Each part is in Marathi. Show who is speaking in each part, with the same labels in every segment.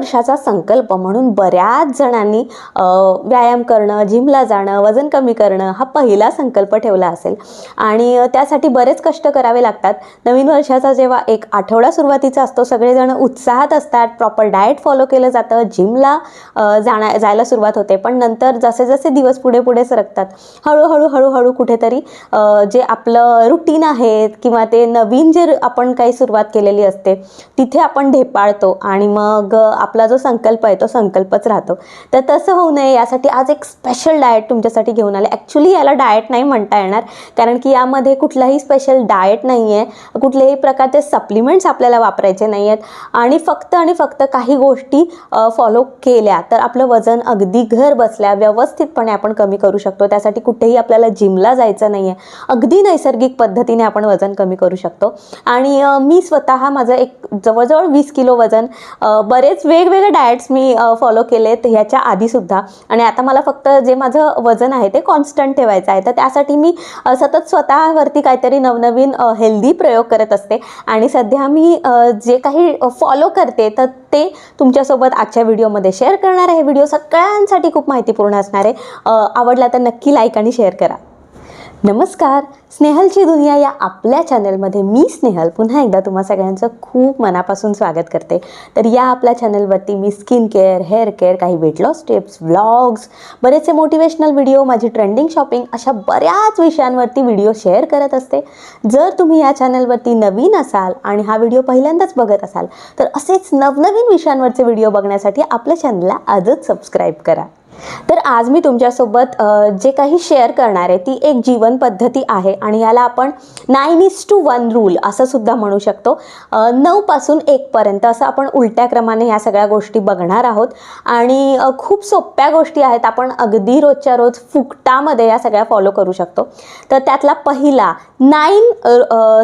Speaker 1: वर्षाचा संकल्प म्हणून बऱ्याच जणांनी व्यायाम करणं जिमला जाणं वजन कमी करणं हा पहिला संकल्प ठेवला असेल. आणि त्यासाठी बरेच कष्ट करावे लागतात. नवीन वर्षाचा जेव्हा एक आठवडा सुरुवातीचा असतो सगळेजण उत्साहात असतात. प्रॉपर डाएट फॉलो केलं जातं. जिमला जाण्या जायला सुरुवात होते. पण नंतर जसे जसे दिवस पुढे पुढे सरकतात हळूहळू हळूहळू कुठेतरी जे आपलं रुटीन आहे किंवा ते नवीन जे आपण काही सुरुवात केलेली असते तिथे आपण ढेपाळतो. आणि मग आप आपला जो संकल्प आहे तो संकल्पच राहतो. तर तसं होऊ नये यासाठी आज एक स्पेशल डाएट तुमच्यासाठी घेऊन आले. ॲक्च्युली याला डाएट नाही म्हणता येणार कारण की यामध्ये कुठलाही स्पेशल डाएट नाही आहे कुठल्याही प्रकारचे सप्लिमेंट्स आपल्याला वापरायचे नाही आहेत आणि फक्त आणि फक्त काही गोष्टी फॉलो केल्या तर आपलं वजन अगदी घर बसल्या व्यवस्थितपणे आपण कमी करू शकतो. त्यासाठी कुठेही आपल्याला जिमला जायचं नाही आहे अगदी नैसर्गिक पद्धतीने आपण वजन कमी करू शकतो. आणि मी स्वतः माझं एक जवळजवळ वीस किलो वजन बरेच वेळ वेगवेगळे डाएट्स मी फॉलो केलेत ह्याच्या आधीसुद्धा आणि आता मला फक्त जे माझं वजन आहे ते कॉन्स्टंट ठेवायचं आहे. तर त्यासाठी मी सतत स्वतःवरती काहीतरी नवनवीन हेल्दी प्रयोग करत असते. आणि सध्या मी जे काही फॉलो करते तर ते तुमच्यासोबत आजच्या व्हिडिओमध्ये शेअर करणार आहे. व्हिडिओ सगळ्यांसाठी खूप माहितीपूर्ण असणार आहे. आवडला तर नक्की लाईक आणि शेअर करा. नमस्कार. स्नेहलची दुनिया या आपल्या चॅनलमध्ये मी स्नेहल. पुन्हा एकदा तुम्हा सगळ्यांचं खूप मनापासून स्वागत करते. तर या आपल्या चॅनलवरती मी स्किन केअर हेअर केअर काही वेट लॉस टिप्स व्लॉग्स बरेचसे मोटिवेशनल व्हिडिओ माझी ट्रेंडिंग शॉपिंग अशा बऱ्याच विषयांवरती व्हिडिओ शेअर करत असते. जर तुम्ही या चॅनलवरती नवीन असाल आणि हा व्हिडिओ पहिल्यांदाच बघत असाल तर असेच नवनवीन विषयांवरचे व्हिडिओ बघण्यासाठी आपल्या चॅनलला आजच सबस्क्राईब करा. तर आज मी तुमच्यासोबत जे काही शेअर करणार आहे ती एक जीवन पद्धती आहे आणि याला आपण nine is to one rule असं सुद्धा म्हणू शकतो. नऊपासून एकपर्यंत असं आपण उलट्या क्रमाने ह्या सगळ्या गोष्टी बघणार आहोत. आणि खूप सोप्या गोष्टी आहेत. आपण अगदी रोजच्या रोज फुकटामध्ये या सगळ्या फॉलो करू शकतो. तर त्यातला पहिला नाईन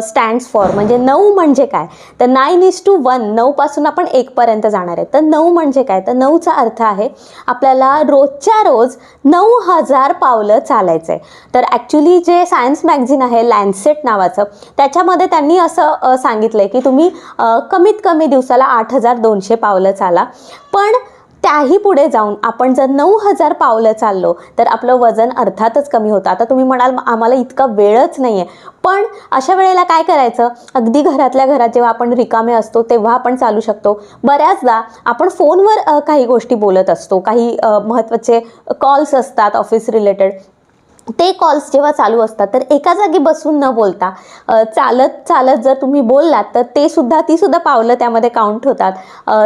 Speaker 1: स्टँड्स फॉर म्हणजे नऊ म्हणजे काय? तर नाईन इज टू वन नऊपासून आपण एकपर्यंत जाणार आहे. तर नऊ म्हणजे काय? तर नऊचा अर्थ आहे आपल्याला रोजच्या रोज नऊ हजार पावलं चालायचं आहे तर ॲक्च्युली जे सायन्स मॅगझिन आहे लँडसेट नावाचं त्याच्यामध्ये त्यांनी असं सांगितलं आहे की तुम्ही कमीत कमी दिवसाला आठ हजार दोनशे पावलं चाला. पण त्याही पुढे जाऊन आपण जर नऊ हजार पावलं चाललो तर आपलं वजन अर्थातच कमी होतं. आता तुम्ही म्हणाल आम्हाला इतका वेळच नाही आहे पण अशा वेळेला काय करायचं? अगदी घरातल्या घरात जेव्हा आपण रिकामे असतो तेव्हा आपण चालू शकतो. बऱ्याचदा आपण फोनवर काही गोष्टी बोलत असतो. काही महत्त्वाचे कॉल्स असतात ऑफिस रिलेटेड ते कॉल्स जेव्हा चालू असतात तर एका जागी बसून न बोलता चालत चालत जर तुम्ही बोललात तर ते सुद्धा ती सुद्धा पावलं त्यामध्ये काउंट होतात.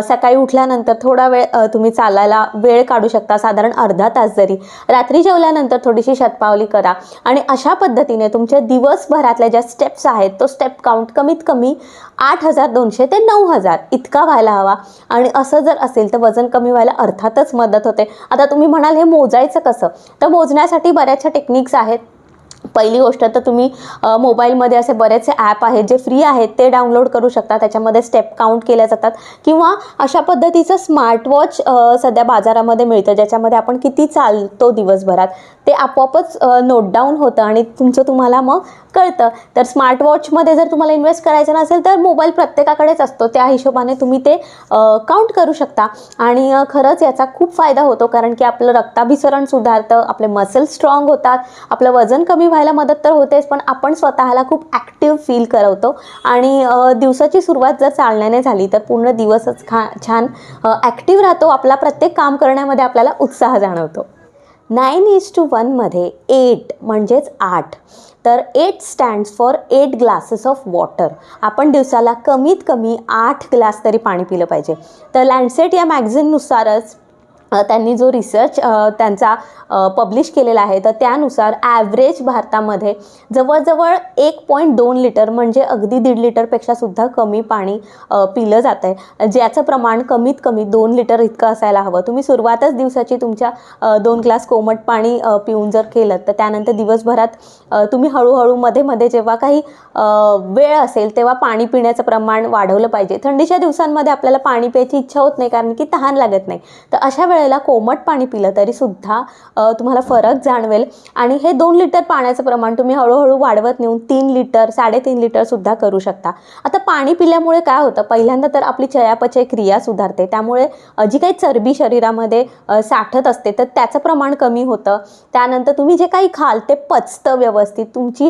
Speaker 1: सकाळी उठल्यानंतर थोडा वेळ तुम्ही चालायला वेळ काढू शकता साधारण अर्धा तास जरी. रात्री जेवल्यानंतर थोडीशी शतपावली करा. आणि अशा पद्धतीने तुमच्या दिवसभरातल्या ज्या स्टेप्स आहेत तो स्टेप काउंट कमीत कमी आठ हजार दोनशे ते नऊ हजार इतका व्हायला हवा. आणि असं जर असेल तर वजन कमी व्हायला अर्थातच मदत होते. आता तुम्ही म्हणाल हे मोजायचं कसं? तर मोजण्यासाठी बऱ्याचशा टेक्निक्स आहेत. पहिली गोष्ट तर तुम्ही मोबाईलमध्ये असे बरेचसे ॲप आहेत जे फ्री आहेत ते डाउनलोड करू शकता. त्याच्यामध्ये स्टेप काउंट केल्या जातात. किंवा अशा पद्धतीचं स्मार्टवॉच सध्या बाजारामध्ये मिळतं ज्याच्यामध्ये आपण किती चालतो दिवसभरात ते आपोआपच नोट डाऊन होतं आणि तुमचं तुम्हाला मग कळतं. तर स्मार्टवॉचमध्ये जर तुम्हाला इन्व्हेस्ट करायचं नसेल तर मोबाईल प्रत्येकाकडेच असतो. त्या हिशोबाने तुम्ही ते काउंट करू शकता. आणि खरंच याचा खूप फायदा होतो कारण की आपलं रक्ताभिसरण सुधारतं आपले मसल स्ट्रॉंग होतात आपलं वजन कमी व्हायला मदत तर होतेच पण आपण स्वतःला खूप ॲक्टिव्ह फील करवतो. आणि दिवसाची सुरुवात जर चालण्याने झाली तर पूर्ण दिवसच खा छान ॲक्टिव्ह राहतो. आपला प्रत्येक काम करण्यामध्ये आपल्याला उत्साह जाणवतो. नाईन इज टू वनमध्ये एट म्हणजेच आठ. तर eight stands for eight glasses of water आपण दिवसाला कमीत कमी आठ ग्लास तरी पाणी पिलं पाहिजे. तर लँडसेट या मॅगझिननुसारच त्यांनी जो रिसर्च त्यांचा पब्लिश केलेला आहे तर त्यानुसार ॲव्हरेज भारतामध्ये जवळजवळ एक पॉईंट दोन लिटर म्हणजे अगदी दीड लिटरपेक्षासुद्धा कमी पाणी पिलं जातं आहे ज्याचं प्रमाण कमीत कमी दोन लिटर इतकं असायला हवं. तुम्ही सुरुवातच दिवसाची तुमच्या दोन ग्लास कोमट पाणी पिऊन जर केलं तर त्यानंतर दिवसभरात तुम्ही हळूहळू मध्ये मध्ये जेव्हा काही वेळ असेल तेव्हा पाणी पिण्याचं प्रमाण वाढवलं पाहिजे. थंडीच्या दिवसांमध्ये आपल्याला पाणी प्यायची इच्छा होत नाही कारण की तहान लागत नाही. तर अशा वेळेला वेळेला कोमट पाणी पिलं तरीसुद्धा तुम्हाला फरक जाणवेल. आणि हे दोन लिटर पाण्याचं प्रमाण तुम्ही हळूहळू वाढवत नेऊन तीन लिटर साडेतीन लिटरसुद्धा करू शकता. आता पाणी पिल्यामुळे काय होतं? पहिल्यांदा तर आपली चयापचय क्रिया सुधारते. त्यामुळे जी काही चरबी शरीरामध्ये साठत असते तर त्याचं प्रमाण कमी होतं. त्यानंतर तुम्ही जे काही खाल ते पचतं व्यवस्थित. तुमची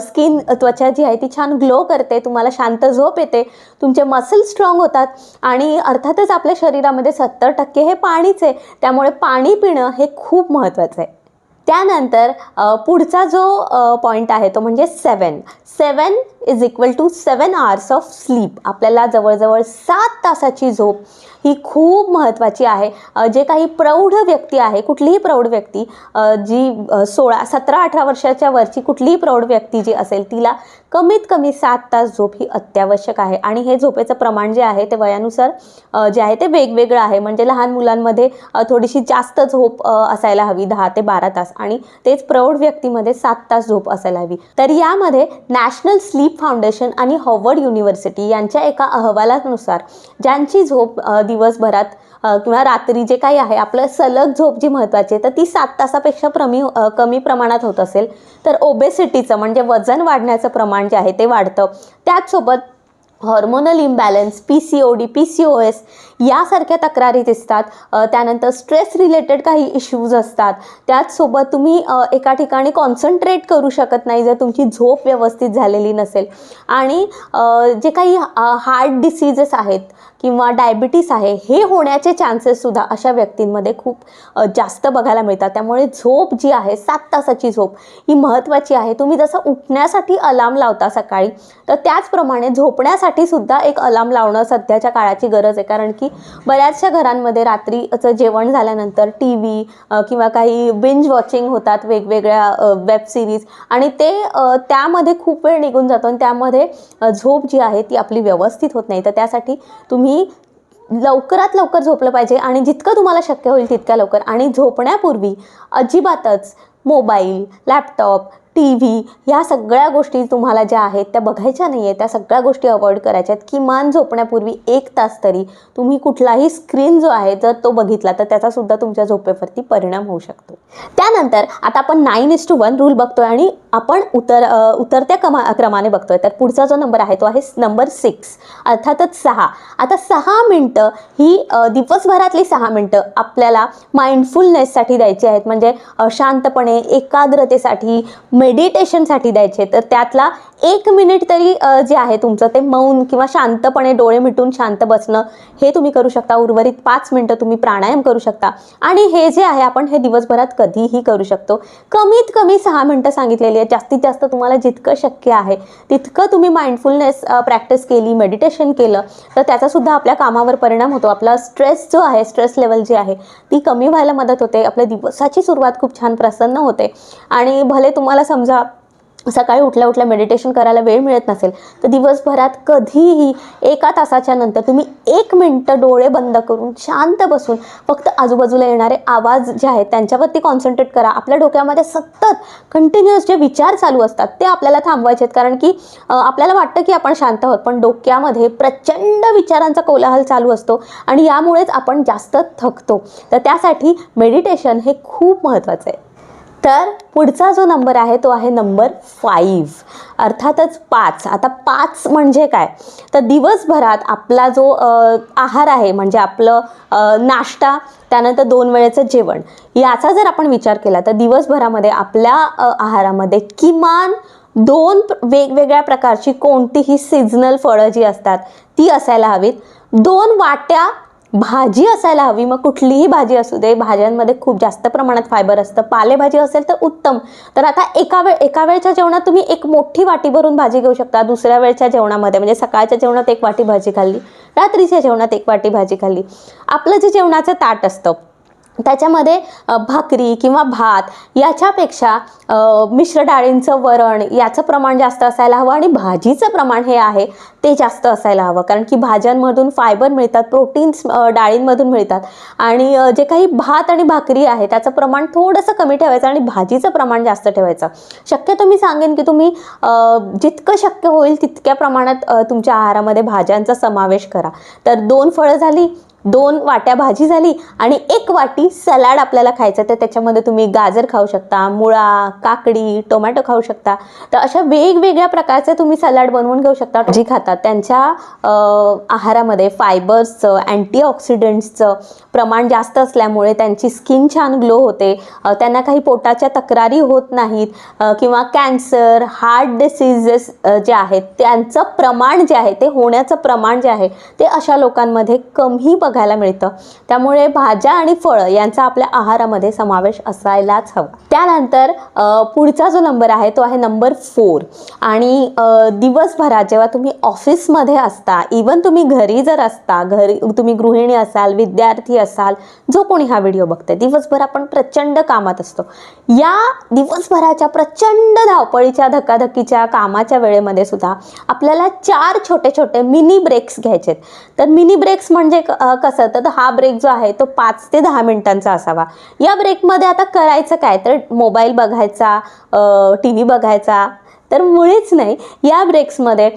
Speaker 1: स्किन त्वचा जी आहे ती छान ग्लो करते तुम्हाला शांत झोप येते तुमचे मसल स्ट्रॉंग होतात आणि अर्थातच आपल्या शरीरामध्ये सत्तर टक्के हे पाणीच आहे. त्यामुळे पाणी पिणं हे खूप महत्त्वाचं आहे. त्यानंतर पुढचा जो पॉईंट आहे तो म्हणजे seven seven is equal to seven hours of sleep आपल्याला जवळजवळ सात तासाची झोप ही खूप महत्त्वाची आहे. जे काही प्रौढ व्यक्ती आहे कुठलीही प्रौढ व्यक्ती जी सोळा सतरा अठरा वर्षाच्या वरची कुठलीही प्रौढ व्यक्ती जी असेल तिला कमीत कमी सात तास झोप ही अत्यावश्यक आहे. आणि हे झोपेचं प्रमाण जे आहे ते वयानुसार जे आहे ते वेगवेगळं आहे. म्हणजे लहान मुलांमध्ये थोडीशी जास्त झोप असायला हवी दहा ते बारा तास. आणि तेच प्रौढ व्यक्तीमध्ये सात तास झोप असायला हवी. तर यामध्ये नॅशनल स्लीप फाउंडेशन आणि हॉवर्ड युनिव्हर्सिटी यांच्या एका अहवालानुसार ज्यांची झोप दिवसभरात किंवा रात्री जे काही आहे आपलं सलग झोप जी महत्त्वाची आहे तर ती सात तासापेक्षा प्रमी कमी प्रमाणात होत असेल. तर ओबेसिटीचं म्हणजे वजन वाढण्याचं प्रमाण जे आहे ते वाढतं. त्याचसोबत hormonal imbalance P C O D P C O S यासारख्या तक्रारी दिसतात. त्यानंतर स्ट्रेस रिलेटेड काही इश्यूज असतात. त्याचसोबत तुम्ही एका ठिकाणी कॉन्सन्ट्रेट करू शकत नाही जर तुमची झोप व्यवस्थित झालेली नसेल. आणि जे काही हार्ट डिसीजेस आहेत किंवा डायबिटीस आहे हे होण्याचे चान्सेससुद्धा अशा व्यक्तींमध्ये खूप जास्त बघायला मिळतात. त्यामुळे झोप जी आहे सात तासाची झोप ही महत्त्वाची आहे. तुम्ही जसं उठण्यासाठी अलार्म लावता सकाळी तर त्याचप्रमाणे झोपण्यासाठी सुद्धा एक अलार्म लावणं सध्याच्या काळाची गरज आहे. कारण की बऱ्याचशा घरांमध्ये रात्रीचं जेवण झाल्यानंतर टी व्ही किंवा काही बिंज वॉचिंग होतात वेगवेगळ्या वेब सिरीज आणि ते त्यामध्ये खूप वेळ निघून जातो आणि त्यामध्ये झोप जी आहे ती आपली व्यवस्थित होत नाही. तर त्यासाठी तुम्ही लवकरात लवकर झोपलं पाहिजे आणि जितकं तुम्हाला शक्य होईल तितक्या लवकर. आणि झोपण्यापूर्वी अजिबातच मोबाईल लॅपटॉप टी व्ही ह्या सगळ्या गोष्टी तुम्हाला ज्या आहेत त्या बघायच्या नाही आहे त्या सगळ्या गोष्टी अवॉइड करायच्या आहेत. किमान झोपण्यापूर्वी एक तास तरी तुम्ही कुठलाही स्क्रीन जो आहे जर तो बघितला तर त्याचासुद्धा तुमच्या झोपेवरती परिणाम होऊ शकतो. त्यानंतर आता आपण nine is to one rule बघतोय आणि आपण उतर उतरत्या कमा क्रमाने बघतोय. तर पुढचा जो नंबर आहे तो आहे नंबर सिक्स अर्थातच सहा. आता सहा मिनटं ही दिवसभरातली सहा मिनटं आपल्याला माइंडफुलनेससाठी द्यायची आहेत. म्हणजे शांतपणे एकाग्रतेसाठी मेडिटेशनसाठी द्यायचे. तर त्यातला एक मिनिट तरी जे आहे तुमचं ते मौन किंवा शांतपणे डोळे मिटून शांत बसणं हे तुम्ही करू शकता. उर्वरित पाच मिनटं तुम्ही प्राणायाम करू शकता. आणि हे जे आहे आपण हे दिवसभरात कधीही करू शकतो. कमीत कमी सहा मिनटं सांगितलेली आहे जास्तीत जास्त तुम्हाला जितकं शक्य आहे तितकं तुम्ही माइंडफुलनेस प्रॅक्टिस केली मेडिटेशन केलं तर त्याचासुद्धा आपल्या कामावर परिणाम होतो. आपला स्ट्रेस जो आहे स्ट्रेस लेवल जी आहे ती कमी व्हायला मदत होते. आपल्या दिवसाची सुरुवात खूप छान प्रसन्न होते. आणि भले तुम्हाला समजा सकाळी उठल्या उठल्या मेडिटेशन करायला वेळ मिळत नसेल तर दिवसभरात कधीही एका तासाच्या नंतर तुम्ही एक मिनटं डोळे बंद करून शांत बसून फक्त आजूबाजूला येणारे आवाज जे आहेत त्यांच्यावरती कॉन्सन्ट्रेट करा. आपल्या डोक्यामध्ये सतत कंटिन्युअस जे विचार चालू असतात ते आपल्याला थांबवायचे आहेत. कारण की आपल्याला वाटतं की आपण शांत आहोत पण डोक्यामध्ये प्रचंड विचारांचा कोलाहल चालू असतो आणि यामुळेच आपण जास्त थकतो. तर त्यासाठी मेडिटेशन हे खूप महत्त्वाचं आहे. तर पुढचा जो नंबर आहे तो आहे नंबर फाईव्ह अर्थातच पाच. आता पाच म्हणजे काय? तर दिवसभरात आपला जो आहार आहे म्हणजे आपलं नाश्ता त्यानंतर दोन वेळेचं जेवण याचा जर आपण विचार केला तर दिवसभरामध्ये आपल्या आहारामध्ये किमान दोन वेगवेगळ्या प्रकारची कोणतीही सिजनल फळं जी असतात ती असायला हवीत. दोन वाट्या भाजी असायला हवी. मग कुठलीही भाजी असू दे भाज्यांमध्ये खूप जास्त प्रमाणात फायबर असतं. पालेभाजी असेल तर उत्तम. तर आता एका वेळ एका वेळच्या जेवणात तुम्ही एक मोठी वाटी भरून भाजी घेऊ शकता. दुसऱ्या वेळच्या जेवणामध्ये म्हणजे सकाळच्या जेवणात एक वाटी भाजी खाल्ली रात्रीच्या जेवणात एक वाटी भाजी खाल्ली. आपलं जे जेवणाचं ताट असतं त्याच्यामध्ये भाकरी किंवा भात याच्यापेक्षा मिश्र डाळींचं वरण याचं प्रमाण जास्त असायला हवं आणि भाजीचं प्रमाण हे आहे ते जास्त असायला हवं. कारण की भाज्यांमधून फायबर मिळतात प्रोटीन्स डाळींमधून मिळतात. आणि जे काही भात आणि भाकरी आहे त्याचं प्रमाण थोडंसं कमी ठेवायचं आणि भाजीचं प्रमाण जास्त ठेवायचं. शक्यतो मी सांगेन की तुम्ही जितकं शक्य होईल तितक्या प्रमाणात तुमच्या आहारामध्ये भाज्यांचा समावेश करा. तर दोन फळं झाली दोन वाट्या भाजी झाली आणि एक वाटी सलाड आपल्याला खायचं तर त्याच्यामध्ये तुम्ही गाजर खाऊ शकता मुळा काकडी टोमॅटो खाऊ शकता. तर अशा वेगवेगळ्या प्रकारचे तुम्ही सलाड बनवून घेऊ शकता. जी खातात त्यांच्या आहारामध्ये फायबर्सचं अँटीऑक्सिडंट्सचं प्रमाण जास्त असल्यामुळे त्यांची स्किन छान ग्लो होते. त्यांना काही पोटाच्या तक्रारी होत नाहीत. किंवा कॅन्सर हार्ट डिसीजेस जे आहेत त्यांचं प्रमाण जे आहे ते होण्याचं प्रमाण जे आहे ते अशा लोकांमध्ये कमी बघायला मिळतं. त्यामुळे भाज्या आणि फळं यांचा आपल्या आहारामध्ये समावेश असायलाच हवा. त्यानंतर पुढचा जो नंबर आहे तो आहे नंबर फोर. आणि दिवसभरात जेव्हा तुम्ही ऑफिसमध्ये असता इवन तुम्ही घरी जर असता घरी तुम्ही गृहिणी असाल विद्यार्थी असाल जो कोणी हा व्हिडिओ बघते दिवसभर आपण प्रचंड कामात असतो. या दिवसभराच्या प्रचंड धावपळीच्या धकाधकीच्या कामाच्या वेळेमध्ये सुद्धा आपल्याला चार छोटे छोटे मिनी ब्रेक्स घ्यायचे तर मिनी ब्रेक्स म्हणजे कसं तर हा ब्रेक जो आहे तो पाच ते दहा मिनिटांचा असावा. या ब्रेकमध्ये आता करायचं काय? तर मोबाईल बघायचा टी व्ही बघायचा. तर मुळीच नाही. या ब्रेक्समध्ये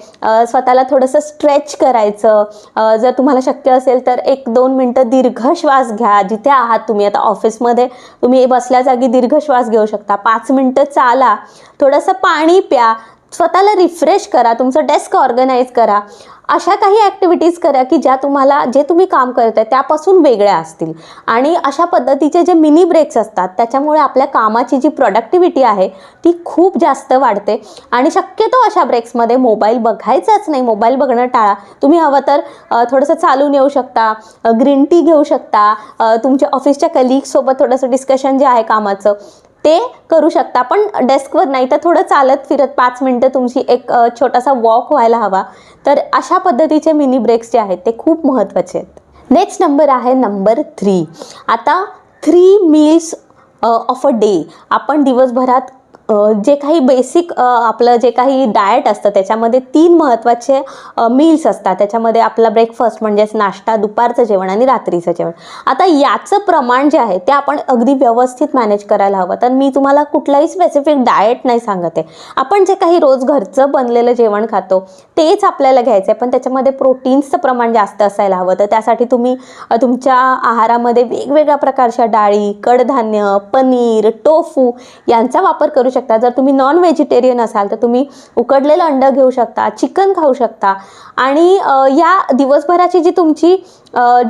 Speaker 1: स्वतःला थोडंसं स्ट्रेच करायचं. जर तुम्हाला शक्य असेल तर एक दोन मिनटं दीर्घ श्वास घ्या. जिथे आहात तुम्ही. आता ऑफिसमध्ये तुम्ही बसल्या जागी दीर्घ श्वास घेऊ शकता. पाच मिनटं चाला. थोडंसं पाणी प्या. स्वतःला रिफ्रेश करा. तुमचं डेस्क ऑर्गनाईज करा. अशा काही ॲक्टिव्हिटीज करा की ज्या तुम्हाला जे तुम्ही काम करत आहे त्यापासून वेगळ्या असतील. आणि अशा पद्धतीचे जे मिनी ब्रेक्स असतात त्याच्यामुळे आपल्या कामाची जी प्रॉडक्टिव्हिटी आहे ती खूप जास्त वाढते. आणि शक्यतो अशा ब्रेक्समध्ये मोबाईल बघायचाच नाही. मोबाईल बघणं टाळा. तुम्ही हवं तर थोडंसं चालून येऊ शकता ग्रीन टी घेऊ शकता तुमच्या ऑफिसच्या कलिगसोबत थोडंसं डिस्कशन जे आहे कामाचं ते करू शकता. पण डेस्कवर नाही तर थोडं चालत फिरत पाच मिनटं तुमची एक छोटासा वॉक व्हायला हवा. तर अशा पद्धतीचे मिनी ब्रेक्स जे आहेत ते खूप महत्त्वाचे आहेत. नेक्स्ट नंबर आहे नंबर थ्री आता three meals of a day आपण दिवसभरात जे काही बेसिक आपलं जे काही डाएट असतं त्याच्यामध्ये तीन महत्त्वाचे मील्स असतात. त्याच्यामध्ये आपला ब्रेकफास्ट म्हणजेच नाश्ता दुपारचं जेवण आणि रात्रीचं जेवण. आता याचं प्रमाण जे आहे ते आपण अगदी व्यवस्थित मॅनेज करायला हवं. तर मी तुम्हाला कुठलाही स्पेसिफिक डाएट नाही सांगत. आहे आपण जे काही रोज घरचं बनलेलं जेवण खातो तेच आपल्याला घ्यायचं आहे. पण त्याच्यामध्ये प्रोटीन्सचं प्रमाण जास्त असायला हवं. तर त्यासाठी तुम्ही तुमच्या आहारामध्ये वेगवेगळ्या प्रकारच्या डाळी कडधान्य पनीर टोफू यांचा वापर करू शकता. जर तुम्ही नॉन व्हेजिटेरियन असाल तर तुम्ही उकडलेलं अंडं घेऊ शकता चिकन खाऊ शकता. आणि या दिवसभराची जी तुमची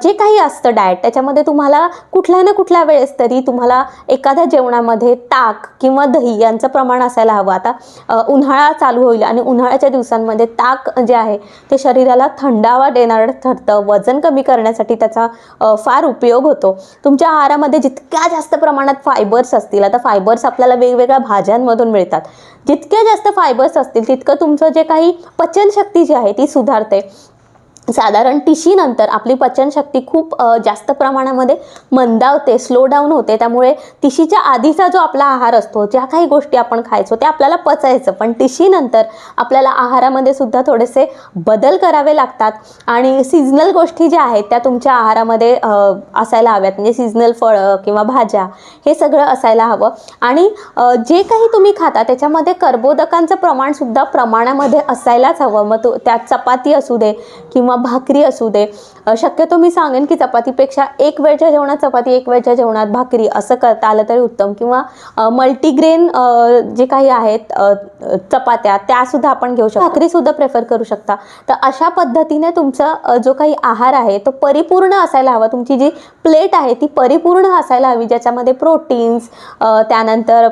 Speaker 1: जे काही असतं डाएट त्याच्यामध्ये तुम्हाला कुठल्या ना कुठल्या वेळेस तरी तुम्हाला एखाद्या जेवणामध्ये ताक किंवा दही यांचं प्रमाण असायला हवं. आता उन्हाळा चालू होईल आणि उन्हाळ्याच्या दिवसांमध्ये ताक जे आहे ते शरीराला थंडावा देणारं ठरतं. वजन कमी करण्यासाठी त्याचा फार उपयोग होतो. तुमच्या आहारामध्ये जितक्या जास्त प्रमाणात फायबर्स असतील आता फायबर्स आपल्याला वेगवेगळ्या भाज्यांमधून मिळतात. जितक्या जास्त फायबर्स असतील तितकं तुमचं जे काही पचनशक्ती जी आहे ती सुधारते. साधारण टिशीनंतर आपली पचनशक्ती खूप जास्त प्रमाणामध्ये मंदावते स्लो डाऊन होते. त्यामुळे तिशीच्या आधीचा जो आपला आहार असतो ज्या काही गोष्टी आपण खायचो ते आपल्याला पचायचं. पण टिशीनंतर आपल्याला आहारामध्ये सुद्धा थोडेसे बदल करावे लागतात. आणि सिजनल गोष्टी ज्या आहेत त्या तुमच्या आहारामध्ये असायला हव्यात. म्हणजे सिजनल फळं किंवा भाज्या हे सगळं असायला हवं. आणि जे काही तुम्ही खाता त्याच्यामध्ये कर्बोदकांचं प्रमाणसुद्धा प्रमाणामध्ये असायलाच हवं. मग तो त्यात चपाती असू दे किंवा भाकरी असू दे शक्यतो मी सांगेन की चपातीपेक्षा एक वेळच्या जेवणात चपाती एक वेळच्या जेवणात भाकरी असं करता आलं तरी उत्तम. किंवा मल्टीग्रेन जे काही आहेत चपात्या त्यासुद्धा आपण घेऊ शकतो. भाकरीसुद्धा प्रेफर करू शकता. तर अशा पद्धतीने तुमचा जो काही आहार आहे तो परिपूर्ण असायला हवा. तुमची जी प्लेट आहे ती परिपूर्ण असायला हवी ज्याच्यामध्ये प्रोटीन्स त्यानंतर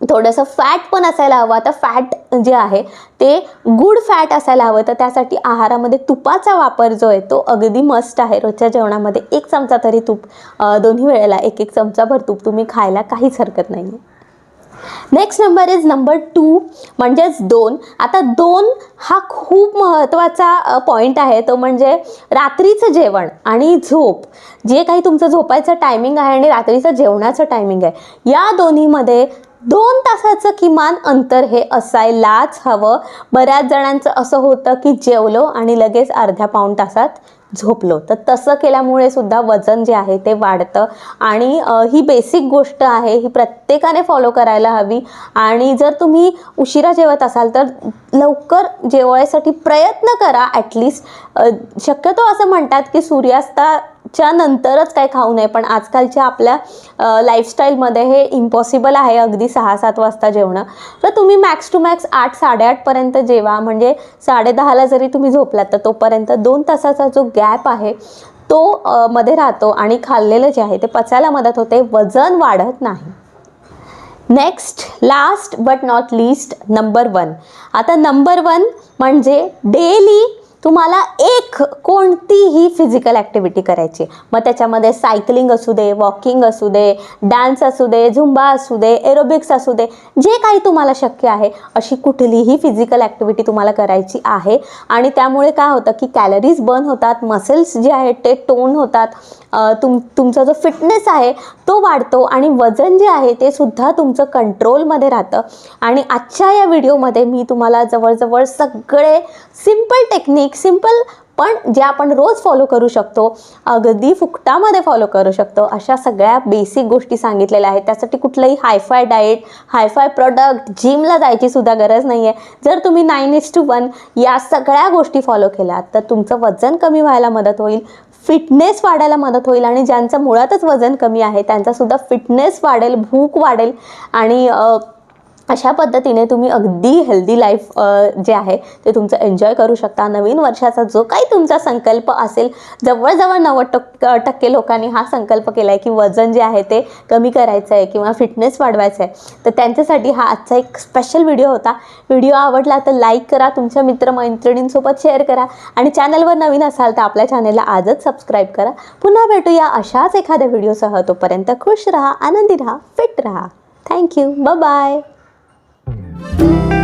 Speaker 1: थोडंसं फॅट पण असायला हवं. आता फॅट जे आहे ते गुड फॅट असायला हवं. तर त्यासाठी आहारामध्ये तुपाचा वापर जो आहे तो अगदी मस्त आहे. रोजच्या जेवणामध्ये एक चमचा तरी तूप दोन्ही वेळेला एक एक चमचाभर तूप तुम्ही खायला काहीच हरकत नाही आहे next number is number two म्हणजेच दोन. आता दोन हा खूप महत्त्वाचा पॉईंट आहे. तो म्हणजे रात्रीचं जेवण आणि झोप. जे काही तुमचं झोपायचं टायमिंग आहे आणि रात्रीचं जेवणाचं टायमिंग आहे या दोन्हीमध्ये दोन तासाचं किमान अंतर हे असायलाच हवं. बऱ्याच जणांचं असं होतं की जेवलो आणि लगेच अर्ध्या पाऊण तासात झोपलो. तर तसं केल्यामुळे सुद्धा वजन जे आहे ते वाढतं. आणि ही बेसिक गोष्ट आहे ही प्रत्येकाने फॉलो करायला हवी. आणि जर तुम्ही उशिरा जेवत असाल तर लवकर जेवायसाठी प्रयत्न करा ॲटलिस्ट शक्यतो असं म्हणतात की सूर्यास्ताच्या नंतरच काय खाऊ नये पण आजकालच्या आपल्या लाईफस्टाईलमध्ये हे इम्पॉसिबल आहे अगदी सहा सात वाजता जेवणं. तर तुम्ही मॅक्स टू मॅक्स आठ साडेआठपर्यंत जेवा म्हणजे साडेदहाला जरी तुम्ही झोपलात तर तोपर्यंत दोन तासाचा जो गॅप आहे तो मध्ये राहतो आणि खाल्लेलं जे आहे ते पचायला मदत होते वजन वाढत नाही. Next last but not least number one आता नंबर वन म्हणजे डेली तुम्हाला एक कोणतीही फिजिकल ॲक्टिव्हिटी करायची मग त्याच्यामध्ये सायकलिंग असू दे वॉकिंग असू दे डान्स असू दे झुंबा असू दे एरोबिक्स असू दे जे काही तुम्हाला शक्य आहे अशी कुठलीही फिजिकल ॲक्टिव्हिटी तुम्हाला करायची आहे. आणि त्यामुळे काय होतं की कॅलरीज बर्न होतात मसल्स जे आहेत ते टोन होतात. तुम तुमचा जो फिटनेस आहे तो वाढतो आणि वजन जे आहे ते सुद्धा तुमचं कंट्रोलमध्ये राहतं. आणि आजच्या या व्हिडिओमध्ये मी तुम्हाला जवळजवळ सगळे सिंपल टेक्निक सिंपल पण जे आपण रोज फॉलो करू शकतो अगदी फुकटामध्ये फॉलो करू शकतो अशा सगळ्या बेसिक गोष्टी सांगितलेल्या आहेत. त्यासाठी कुठलंही हायफाय डाएट हायफाय प्रोडक्ट जिमला जायची सुद्धा गरज नाही आहे जर तुम्ही नाईन इस टू वन या सगळ्या गोष्टी फॉलो केल्या तर तुमचं वजन कमी व्हायला मदत होईल. फिटनेस वाढायला मदत होईल आणि ज्यांचं मुळातच वजन कमी आहे त्यांचा सुद्धा फिटनेस वाढेल भूक वाढेल आणि अशा पद्धतीने तुम्ही अगदी हेल्दी लाईफ जे आहे ते तुमचं एन्जॉय करू शकता. नवीन वर्षाचा जो काही तुमचा संकल्प असेल जवळजवळ नव्वद टक्क टक्के लोकांनी हा संकल्प केला आहे की वजन जे आहे ते कमी करायचं आहे किंवा फिटनेस वाढवायचं आहे तर त्यांच्यासाठी हा आजचा एक स्पेशल व्हिडिओ होता. व्हिडिओ आवडला तर लाईक करा तुमच्या मित्रमैत्रिणींसोबत शेअर करा आणि चॅनलवर नवीन असाल तर आपल्या चॅनलला आजच सबस्क्राईब करा. पुन्हा भेटूया अशाच एखाद्या व्हिडिओसह तोपर्यंत खुश राहा आनंदी राहा फिट राहा. Thank you bye Thank you.